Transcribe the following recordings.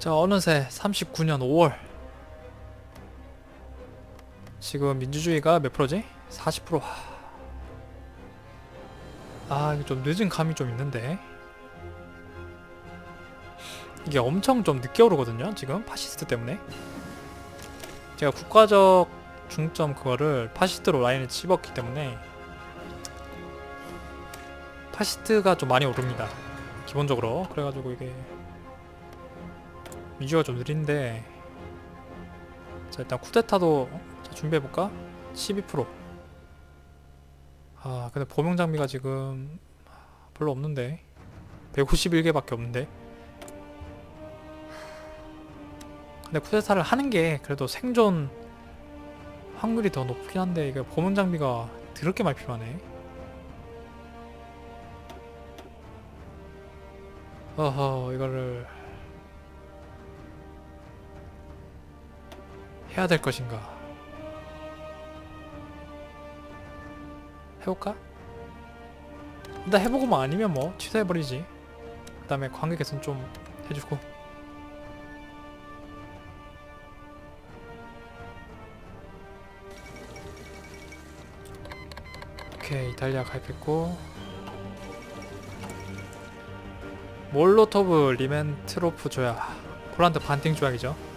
자 어느새 39년 5월. 지금 민주주의가 몇 프로지? 40%아 이거 좀 늦은 감이 좀 있는데. 이게 엄청 좀 늦게 오르거든요 지금 파시스트 때문에. 제가 국가적 중점 그거를 파시스트로 라인을 집었기 때문에 파시스트가 좀 많이 오릅니다 기본적으로. 그래가지고 이게 민주가 좀 느린데 자 일단 쿠데타도 자, 준비해볼까? 12%. 아 근데 범용 장비가 지금 별로 없는데 151개밖에 없는데 근데 쿠데타를 하는 게 그래도 생존 확률이 더 높긴 한데 이게 범용 장비가 드럽게 많이 필요하네 어허 이거를 해야 될 것인가? 해볼까? 일단 해보고만 아니면 뭐 취소해버리지. 그 다음에 관계 개선 좀 해주고. 오케이 이탈리아 가입했고. 몰로토브 리멘트로프 조약. 폴란드 반띵 조약이죠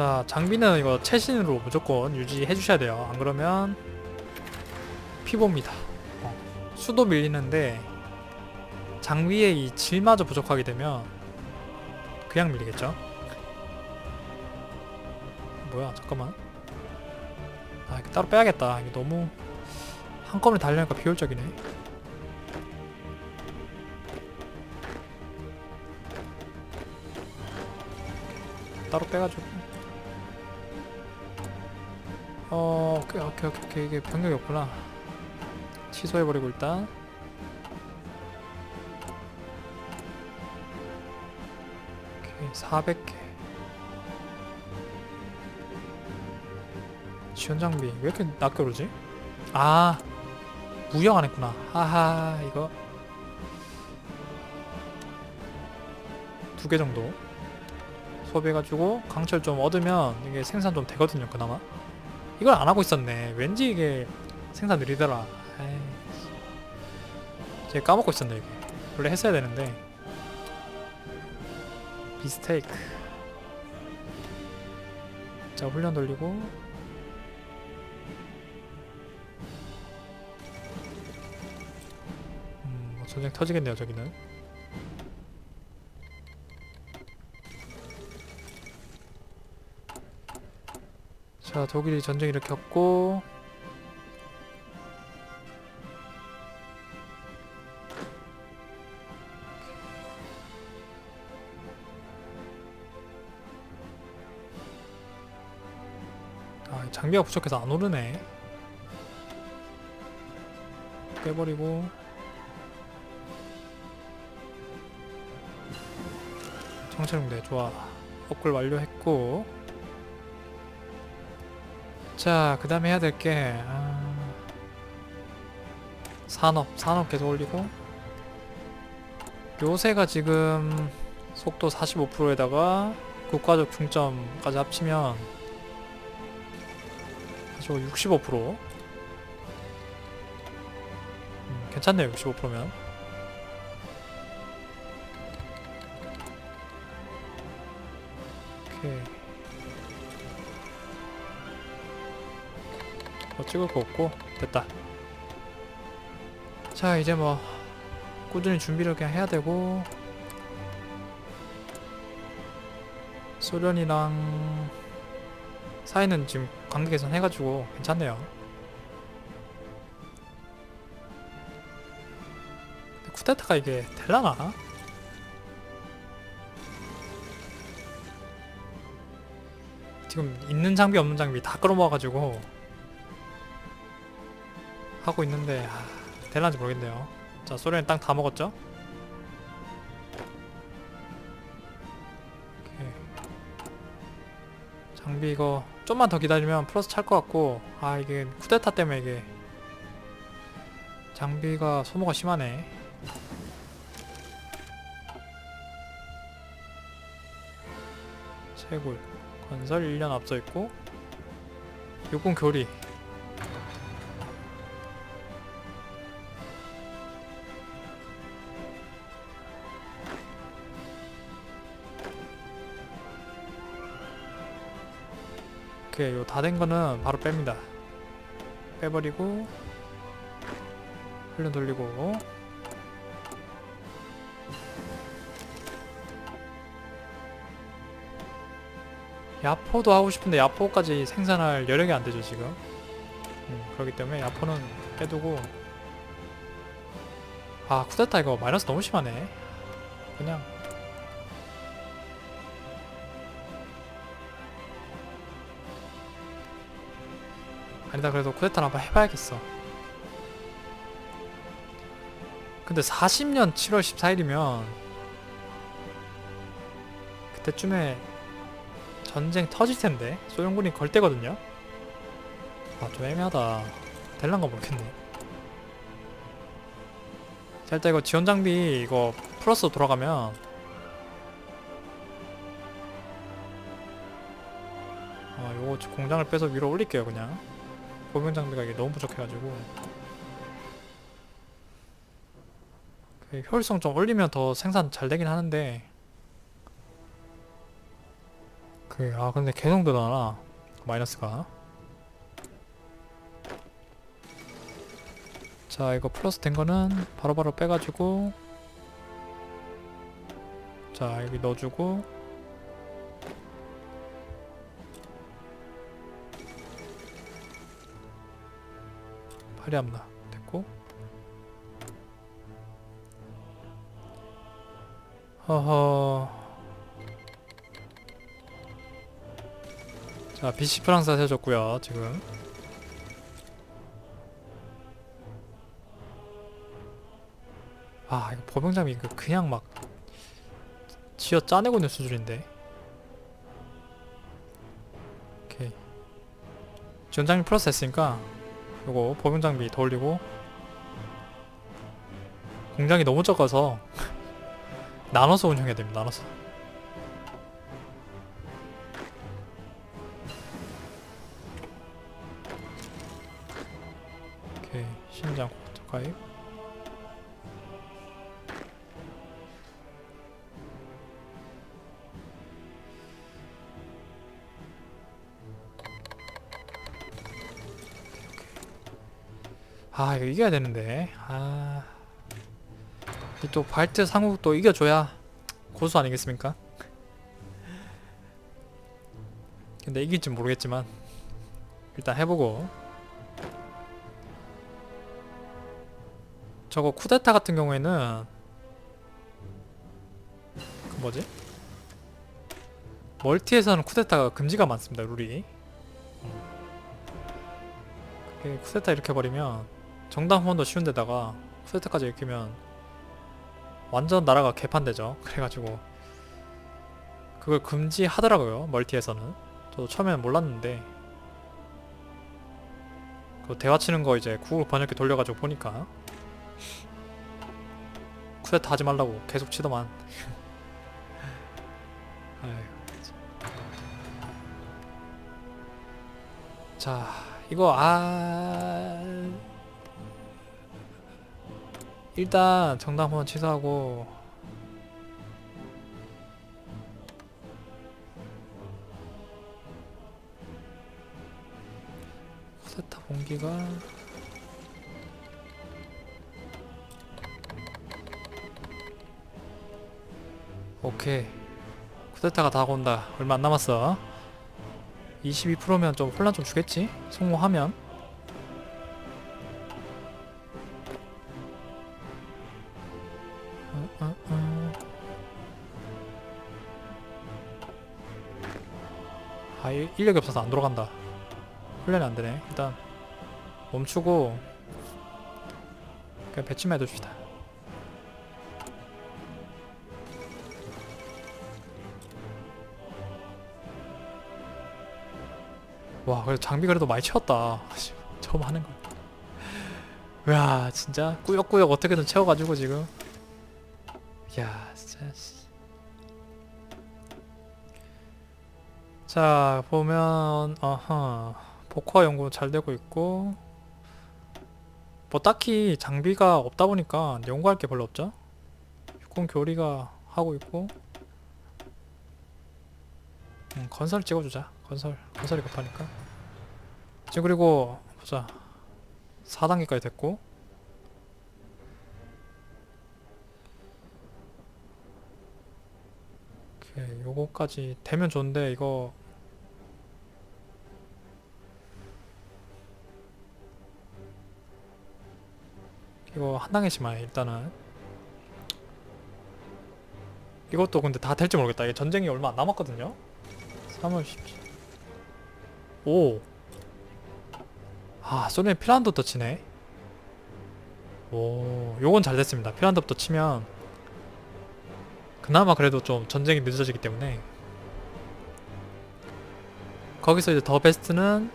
자 장비는 이거 최신으로 무조건 유지해 주셔야 돼요. 안 그러면 피보입니다. 어, 수도 밀리는데 장비의 이 질마저 부족하게 되면 그냥 밀리겠죠? 뭐야 잠깐만. 아 이거 따로 빼야겠다. 이거 너무 한꺼번에 달려니까 비효율적이네. 따로 빼가지고 어 오케이 오케이 오케이, 오케이. 이게 변경이 없구나. 취소해버리고 일단. 오케이 400개. 지원 장비. 왜 이렇게 낮게 오르지? 아 무역 안 했구나. 하하 이거. 두 개 정도. 소비해가지고 강철 좀 얻으면 이게 생산 좀 되거든요 그나마 이걸 안 하고 있었네. 왠지 이게 생산 느리더라. 에이 제가 까먹고 있었네 이게. 원래 했어야 되는데. 미스테이크. 자 훈련 돌리고. 음, 뭐 전쟁 터지겠네요 저기는 자 독일이 전쟁 일으켰고. 아 장비가 부족해서 안 오르네. 빼버리고. 정찰용대 좋아. 업글 완료했고 자, 그 다음에 해야 될 게, 아... 산업, 산업 계속 올리고, 요새가 지금 속도 45%에다가 국가적 중점까지 합치면, 저 65%. 음, 괜찮네요, 65%면. 찍을 거 없고 됐다 자 이제 뭐 꾸준히 준비를 그냥 해야 되고 소련이랑 사이는 지금 관계 개선 해가지고 괜찮네요 쿠데타가 이게 될라나? 지금 있는 장비 없는 장비 다 끌어모아가지고 하고 있는데 아, 될란지 모르겠네요 자 소련이 땅 다 먹었죠? 오케이. 장비 이거 좀만 더 기다리면 플러스 찰 것 같고 아 이게 쿠데타 때문에 이게 장비가 소모가 심하네 채굴 건설 1년 앞서 있고 육군 교리 오케이 요다 된 거는 바로 뺍니다. 빼버리고 훈련 돌리고. 야포도 하고 싶은데 야포까지 생산할 여력이 안 되죠 지금. 음, 그렇기 때문에 야포는 빼두고. 아 쿠데타 이거 마이너스 너무 심하네. 그냥 아니다 그래도 쿠데타를 한번 해봐야겠어 근데 40년 7월 14일이면 그때쯤에 전쟁 터질 텐데 소련군이 걸 때거든요. 아좀 애매하다. 될란가 모르겠네. 자 일단 이거 지원 장비 이거 플러스 돌아가면 아 요거 공장을 빼서 위로 올릴게요 그냥 보병 장비가 이게 너무 부족해가지고 그 효율성 좀 올리면 더 생산 잘 되긴 하는데 그, 아, 근데 계속 늘어나. 마이너스가. 자, 이거 플러스 된 거는 바로바로 빼가지고. 자, 여기 넣어주고. 파리암나. 됐고. 허허. 자, BC 프랑스 세워졌고요 지금. 아, 이거 보병장비 이거 그냥 막 지어 짜내고 있는 수준인데. 오케이. 지원장비 플러스 했으니까 요거 보병장비 더 올리고 공장이 너무 적어서 나눠서 운영해야 됩니다. 나눠서. 아 이거 이겨야 되는데 아 또 발트 상국도 이겨줘야 고수 아니겠습니까? 근데 이길지 모르겠지만 일단 해보고 저거 쿠데타 같은 경우에는 그 뭐지? 멀티에서는 쿠데타가 금지가 많습니다 룰이 쿠데타 이렇게 버리면 정당 후원도 쉬운데다가 쿠데타까지 이렇게면 완전 나라가 개판되죠. 그래가지고 그걸 금지하더라고요 멀티에서는. 저도 처음에는 몰랐는데 그 대화 치는 거 이제 구글 번역기 돌려가지고 보니까 쿠데타 하지 말라고 계속 치더만. 자 이거 아 일단 정당 후원 취소하고. 쿠데타 봉기가. 오케이. 쿠데타가 다가온다. 얼마 안 남았어. 22%면 좀 혼란 좀 주겠지? 성공하면 아 일- 인력이 없어서 안 돌아간다 훈련이 안 되네 일단 멈추고 그냥 배치만 해둡시다 와 그래도 장비 그래도 많이 채웠다 씨, 처음 하는 거. 야 진짜 꾸역꾸역 어떻게든 채워가지고 지금. 야 진짜. 씨. 자 보면 어허 복화 연구 잘 되고 있고 뭐 딱히 장비가 없다 보니까 연구할 게 별로 없죠? 육군 교리가 하고 있고. 음, 건설 찍어주자. 건설 건설이 급하니까. 지금 그리고 보자. 4단계까지 됐고 오케이 요거까지 되면 좋은데 이거 이거 한 해, 일단은 이것도 근데 다 될지 모르겠다 이게 전쟁이 얼마 안 남았거든요 3월 17 오. 아, 소련이 피란도부터 치네. 오, 요건 잘 됐습니다. 피란도부터 치면 그나마 그래도 좀 전쟁이 늦어지기 때문에. 거기서 이제 더 베스트는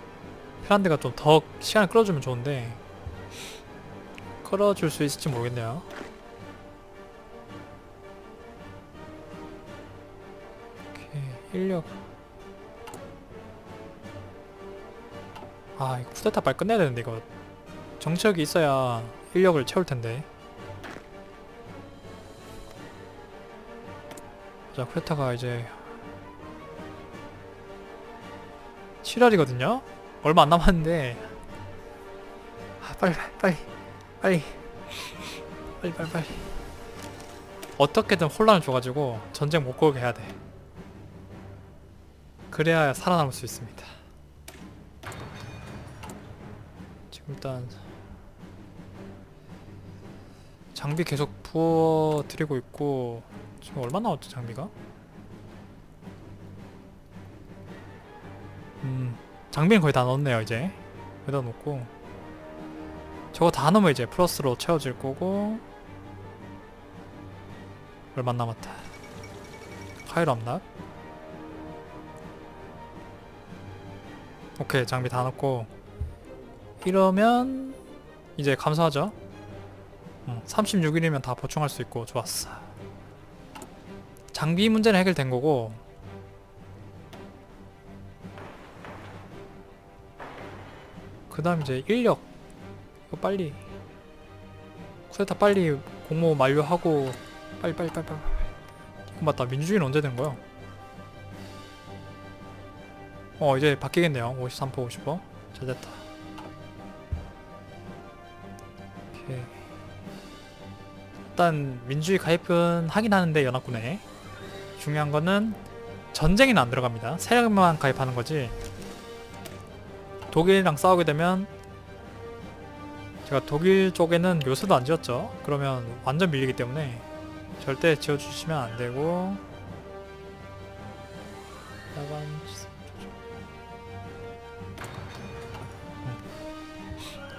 피란드가 좀 더 시간을 끌어주면 좋은데 끌어줄 수 있을지 모르겠네요. 오케이, 인력. 아 이거 쿠데타 빨리 끝내야 되는데 이거 정치력이 있어야 인력을 채울 텐데 자 쿠데타가 이제 7월이거든요? 얼마 안 남았는데. 아 빨리 빨리 빨리. 빨리 빨리 빨리. 어떻게든 혼란을 줘가지고 전쟁 못 걸게 해야 돼. 그래야 살아남을 수 있습니다. 지금 일단 장비 계속 부어 드리고 있고 지금 얼마 나왔지 장비가? 음 장비는 거의 다 넣었네요 이제 여기다 놓고 저거 다 넣으면 이제 플러스로 채워질 거고 얼마 안 남았다 카이로 암납 오케이 장비 다 넣고 이러면 이제 감사하죠. 음, 36일이면 다 보충할 수 있고 좋았어. 장비 문제는 해결된 거고. 그 다음 이제 인력. 이거 빨리. 쿠데타 빨리 공모 만료하고 빨리 빨리 빨리 빨리. 이거 맞다. 민주주의는 언제 된 거야? 어 이제 바뀌겠네요. 53% 50% 잘됐다. 오케이. 일단 민주주의 가입은 하긴 하는데 연합군에 중요한 거는 전쟁에는 안 들어갑니다. 세력만 가입하는 거지. 독일이랑 싸우게 되면 제가 독일 쪽에는 요새도 안 지었죠. 그러면 완전 밀리기 때문에 절대 지어주시면 안 되고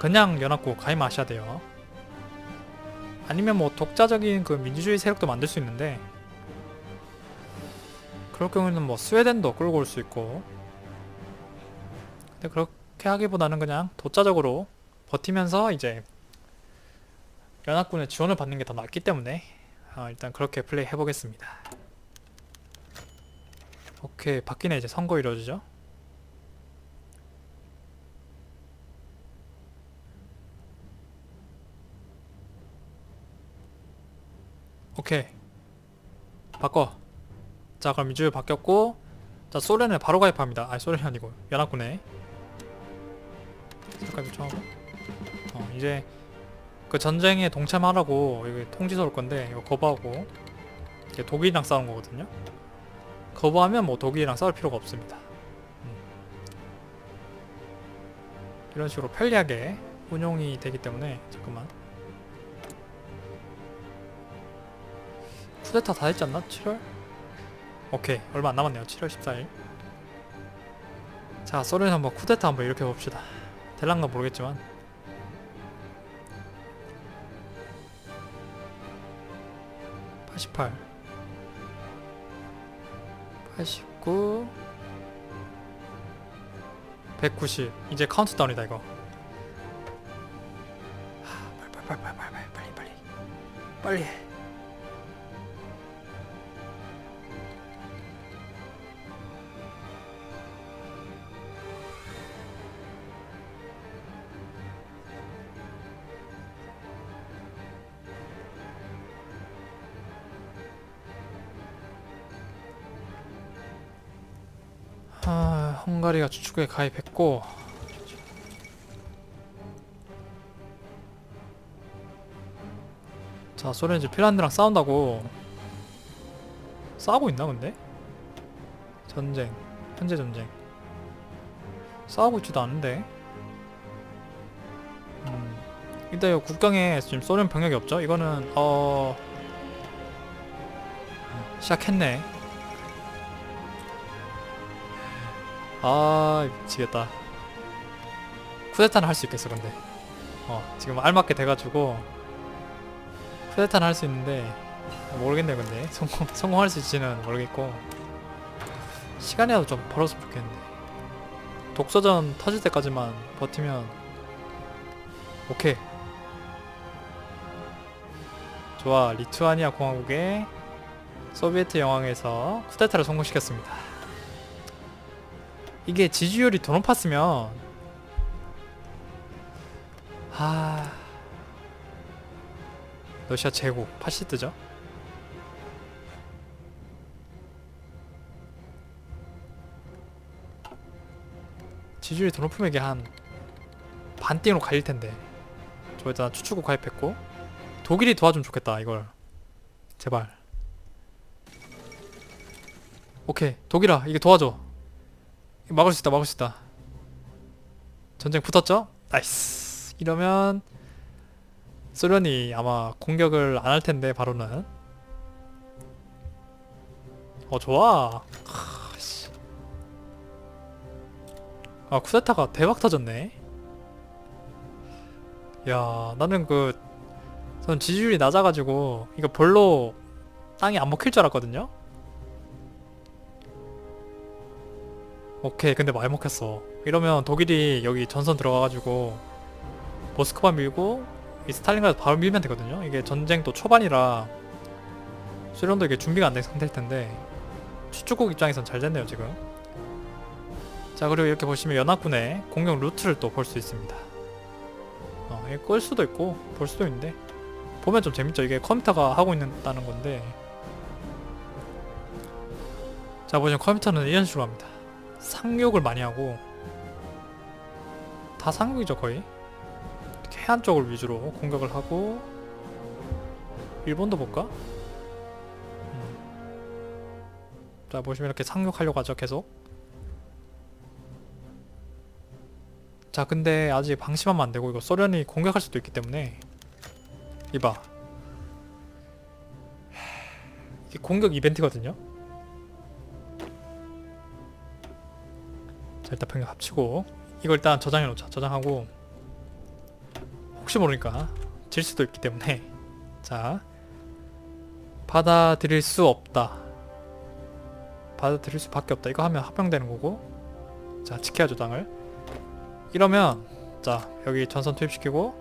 그냥 연합국 가입하셔야 돼요. 아니면 뭐 독자적인 그 민주주의 세력도 만들 수 있는데 그럴 경우에는 뭐 스웨덴도 끌고 올 수 있고 근데 그렇게 하기보다는 그냥 독자적으로 버티면서 이제 연합군의 지원을 받는 게 더 낫기 때문에 어, 일단 그렇게 플레이 해보겠습니다. 오케이 바뀌네 이제 선거 이루어지죠. 오케이 바꿔 자 그럼 민주주의 바뀌었고 자 소련에 바로 가입합니다 아니 소련이 아니고 연합군에 가입 요청하고 어 이제 그 전쟁에 동참하라고 여기 통지서 올 건데 이거 거부하고 이제 독일이랑 싸운 거거든요 거부하면 뭐 독일이랑 싸울 필요가 없습니다 음. 이런 식으로 편리하게 운용이 되기 때문에 잠깐만 쿠데타 다 했지 않나? 7월? 오케이 얼마 안 남았네요. 7월 14일. 자 소련 한번 쿠데타 한번 이렇게 봅시다. 될란가 모르겠지만. (88) 89 190 이제 카운트다운이다 이거. 하, 빨리 빨리 빨리 빨리 빨리 빨리 빨리. 빨리 해. 헝가리가 주축에 가입했고 자 소련이 이제 핀란드랑 싸운다고 싸우고 있나 근데? 전쟁 현재 전쟁 싸우고 있지도 않은데 음, 일단 이 국경에 지금 소련 병력이 없죠? 이거는 어 시작했네 아 미치겠다. 쿠데타는 할 수 있겠어 근데. 어 지금 알맞게 돼가지고 쿠데타는 할 수 있는데 모르겠네 근데. 성공, 성공할 수 있지는 모르겠고. 시간이라도 좀 벌었으면 좋겠는데. 독서전 터질 때까지만 버티면 오케이. 좋아 리투아니아 공화국의 소비에트 영왕에서 쿠데타를 성공시켰습니다 이게 지지율이 더 높았으면. 아. 러시아 제국 파시스트죠? 지지율이 더 높으면 이게 한 반띵으로 갈릴 텐데. 저 일단 추추국 가입했고. 독일이 도와주면 좋겠다 이걸. 제발. 오케이 독일아 이게 도와줘 막을 수 있다 막을 수 있다. 전쟁 붙었죠? 나이스. 이러면 소련이 아마 공격을 안 할 텐데 바로는. 어 좋아. 아 쿠데타가 대박 터졌네. 야 나는 그 전 지지율이 낮아가지고 이거 별로 땅이 안 먹힐 줄 알았거든요 오케이 근데 많이 먹혔어. 이러면 독일이 여기 전선 들어가가지고 모스크바 밀고 이 스탈린그라드 바로 밀면 되거든요. 이게 전쟁도 초반이라 소련도 이게 준비가 안 된 상태일 텐데 추축국 입장에선 잘 됐네요 지금. 자 그리고 이렇게 보시면 연합군의 공격 루트를 또 볼 수 있습니다. 어, 이거 끌 수도 있고 볼 수도 있는데 보면 좀 재밌죠. 이게 컴퓨터가 하고 있다는 건데. 자 보시면 컴퓨터는 이런 식으로 합니다 상륙을 많이 하고 다 상륙이죠 거의 해안 쪽을 위주로 공격을 하고 일본도 볼까? 음. 자 보시면 이렇게 상륙하려고 하죠 계속 자 근데 아직 방심하면 안되고 이거 소련이 공격할 수도 있기 때문에 이봐 이게 공격 이벤트거든요 자 일단 병력 합치고 이거 일단 저장해 놓자. 저장하고 혹시 모르니까 질 수도 있기 때문에 자 받아들일 수 없다. 받아들일 수밖에 없다. 이거 하면 합병되는 거고. 자 지켜야 조당을. 이러면 자 여기 전선 투입시키고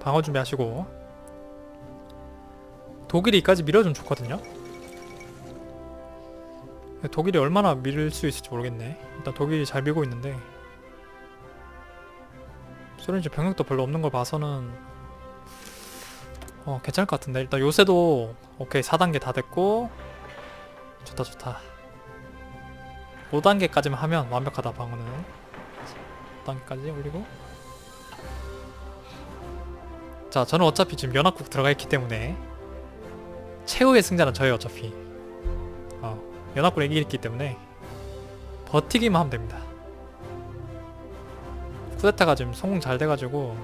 방어 준비하시고 독일이 이까지 밀어주면 좋거든요 독일이 얼마나 밀을 수 있을지 모르겠네. 일단 독일이 잘 밀고 있는데. 소련이 병력도 별로 없는 걸 봐서는 어 괜찮을 것 같은데. 일단 요새도 오케이 4단계 다 됐고. 좋다 좋다. 5단계까지만 하면 완벽하다 방어는. 5단계까지 올리고. 자 저는 어차피 지금 연합국 들어가 있기 때문에 최후의 승자는 저예요 어차피. 어, 연합군 이기기 때문에 버티기만 하면 됩니다. 쿠데타가 지금 성공 잘 돼가지고.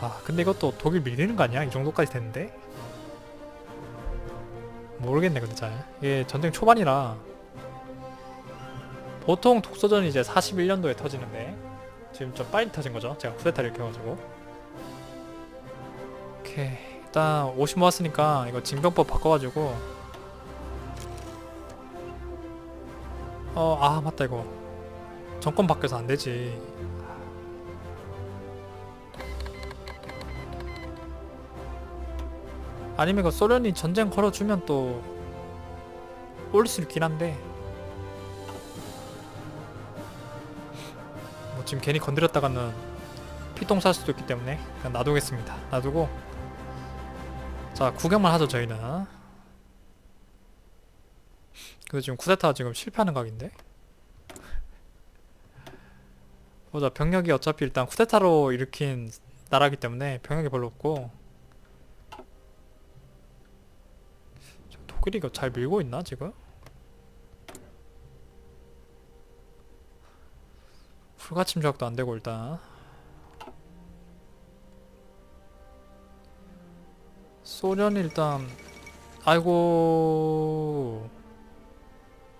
아 근데 이것도 독일 밀리는 거 아니야? 이 정도까지 됐는데? 모르겠네 근데 잘. 이게 전쟁 초반이라 보통 독서전이 이제 41년도에 터지는데 지금 좀 빨리 터진 거죠? 제가 쿠데타를 해가지고. 오케이 일단 50 모았으니까 이거 징병법 바꿔가지고. 어 아 맞다 이거. 정권 바뀌어서 안 되지. 아니면 이거 소련이 전쟁 걸어주면 또 올릴 수 있긴 한데. 뭐 지금 괜히 건드렸다가는 피똥 살 수도 있기 때문에 그냥 놔두겠습니다. 놔두고 자 구경만 하죠 저희는 근데 지금 쿠데타 지금 실패하는 각인데? 보자 병력이 어차피 일단 쿠데타로 일으킨 나라기 때문에 병력이 별로 없고 저 독일이 이거 잘 밀고 있나 지금? 불가침 조약도 안 되고 일단 소련이 일단 아이고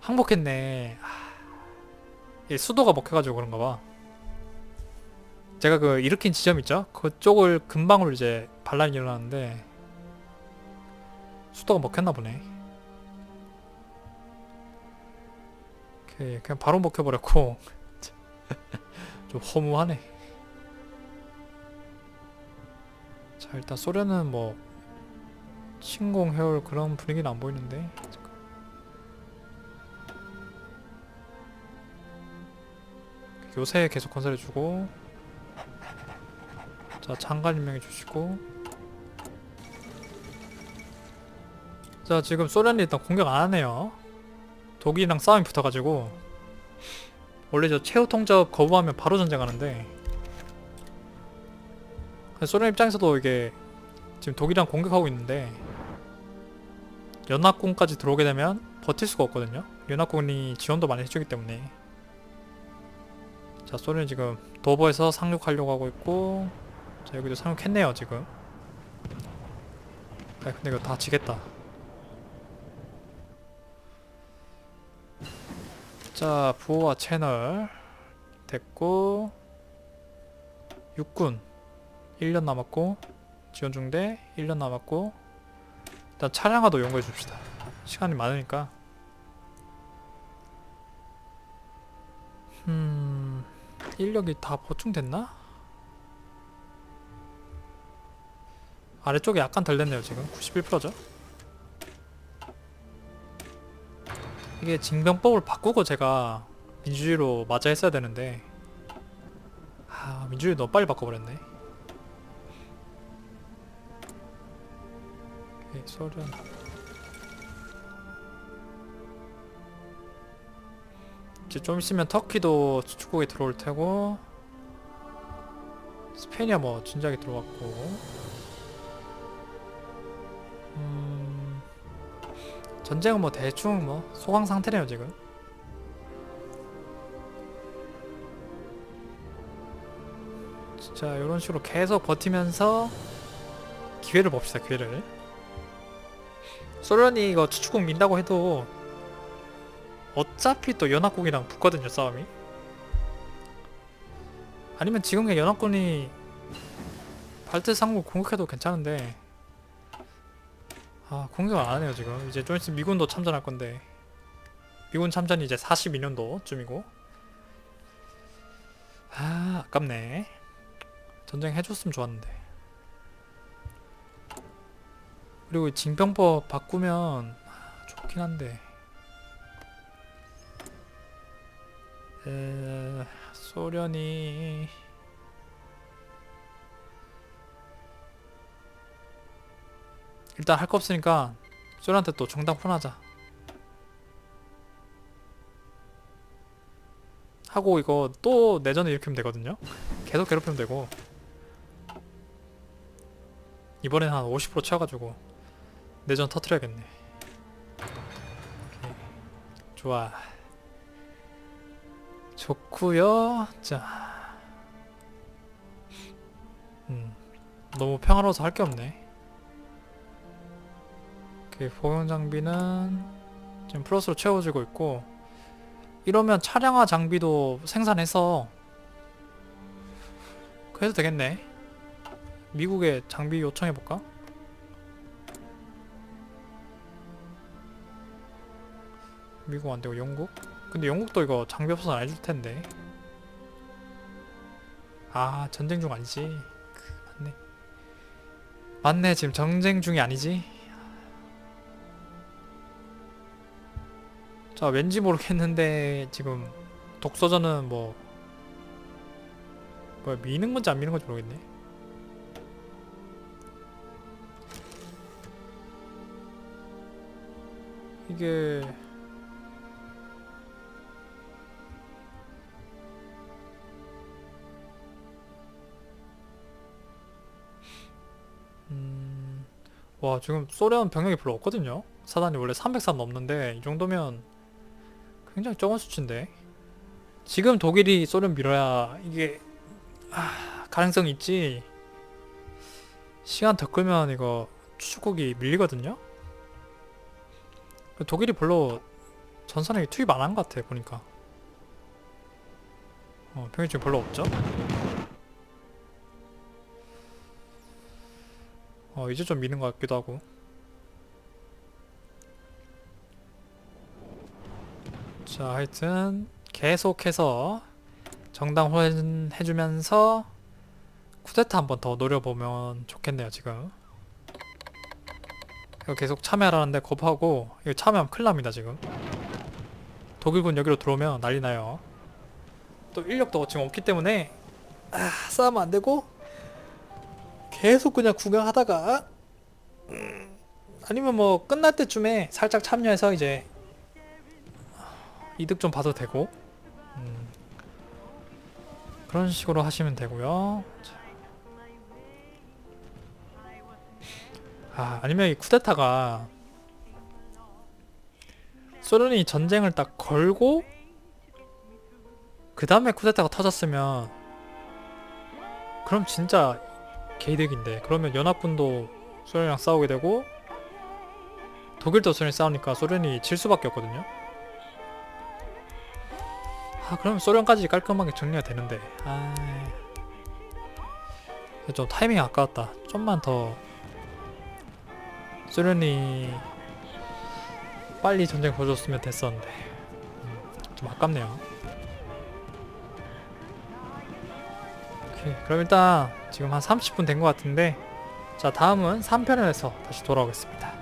항복했네. 아, 이 수도가 먹혀가지고 그런가 봐. 제가 그 일으킨 지점 있죠? 그쪽을 금방으로 이제 반란이 일어났는데 수도가 먹혔나 보네. 오케이 그냥 바로 먹혀버렸고 좀 허무하네. 자 일단 소련은 뭐 침공해올 그런 분위기는 안 보이는데. 요새 계속 건설해주고 자 장관 임명해 주시고. 자 지금 소련이 일단 공격 안 하네요. 독일이랑 싸움이 붙어가지고. 원래 저 최후 통첩 거부하면 바로 전쟁하는데 소련 입장에서도 이게 지금 독일이랑 공격하고 있는데 연합군까지 들어오게 되면 버틸 수가 없거든요. 연합군이 지원도 많이 해주기 때문에. 자 소련이 지금 도버에서 상륙하려고 하고 있고 자 여기도 상륙했네요 지금. 아 근데 이거 다 지겠다. 자 부호와 채널 됐고 육군 1년 남았고 지원 중대 1년 남았고 일단 차량화도 연구해 줍시다. 시간이 많으니까. 음 인력이 다 보충됐나? 아래쪽에 약간 덜 됐네요 지금. 91%죠? 이게 징병법을 바꾸고 제가 민주주의로 맞아 했어야 되는데 아 민주주의 너무 빨리 바꿔버렸네 소련 이제 좀 있으면 터키도 수출국에 들어올 테고 스페인이야 뭐 진작에 들어왔고. 음 전쟁은 뭐 대충 뭐 소강 상태네요 지금. 진짜 이런 식으로 계속 버티면서 기회를 봅시다 기회를 소련이 이거 추축국 민다고 해도 어차피 또 연합국이랑 붙거든요 싸움이. 아니면 지금 그냥 연합군이 발트 상국 공격해도 괜찮은데. 아 공격을 안 하네요 지금. 이제 좀 있으면 미군도 참전할 건데. 미군 참전이 이제 42년도쯤이고. 아 아깝네. 전쟁 해줬으면 좋았는데 그리고 이 징병법 바꾸면 아, 좋긴 한데. 에, 소련이 일단 할 거 없으니까 소련한테 또 정당 혼하자. 하고 이거 또 내전을 일으키면 되거든요. 계속 괴롭히면 되고. 이번엔 한 50% 채워가지고 내전 터트려야겠네. 좋아. 좋구요. 자. 음, 너무 평화로워서 할 게 없네. 보형 장비는 지금 플러스로 채워지고 있고 이러면 차량화 장비도 생산해서 그래도 되겠네. 미국에 장비 요청해볼까? 미국 안되고 영국? 근데 영국도 이거 장비 없어서 안 해줄 텐데. 아 전쟁 중 아니지? 그, 맞네. 맞네 지금 전쟁 중이 아니지? 자 왠지 모르겠는데 지금 독서전은 뭐 뭐야 미는 건지 안 미는 건지 모르겠네. 이게 와 지금 소련 병력이 별로 없거든요? 사단이 원래 300산 넘는데 이 정도면 굉장히 적은 수치인데? 지금 독일이 소련 밀어야 이게 아, 가능성 있지? 시간 더 끌면 이거 추축국이 밀리거든요? 독일이 별로 전선에 투입 안 한 것 같아 보니까. 어, 병이 지금 별로 없죠 어 이제 좀 미는 것 같기도 하고. 자 하여튼 계속해서 정당 후원해주면서 쿠데타 한 번 더 노려보면 좋겠네요 지금. 이거 계속 참여하라는데 거부하고 이거 참여하면 큰일 납니다 지금. 독일군 여기로 들어오면 난리 나요. 또 인력도 지금 없기 때문에 아 싸우면 안 되고 계속 그냥 구경하다가 음, 아니면 뭐 끝날 때쯤에 살짝 참여해서 이제 이득 좀 봐도 되고 음, 그런 식으로 하시면 되고요. 자. 아 아니면 이 쿠데타가 소련이 전쟁을 딱 걸고 그 다음에 쿠데타가 터졌으면 그럼 진짜 개이득인데 그러면 연합군도 소련이랑 싸우게 되고 독일도 소련이 싸우니까 소련이 질 수밖에 없거든요. 아 그러면 소련까지 깔끔하게 정리가 되는데. 아 좀 타이밍이 아까웠다. 좀만 더 소련이 빨리 전쟁 벌어줬으면 됐었는데. 음, 좀 아깝네요 오케이. 그럼 일단 지금 한 30분 된 것 같은데 자 다음은 3편에서 다시 돌아오겠습니다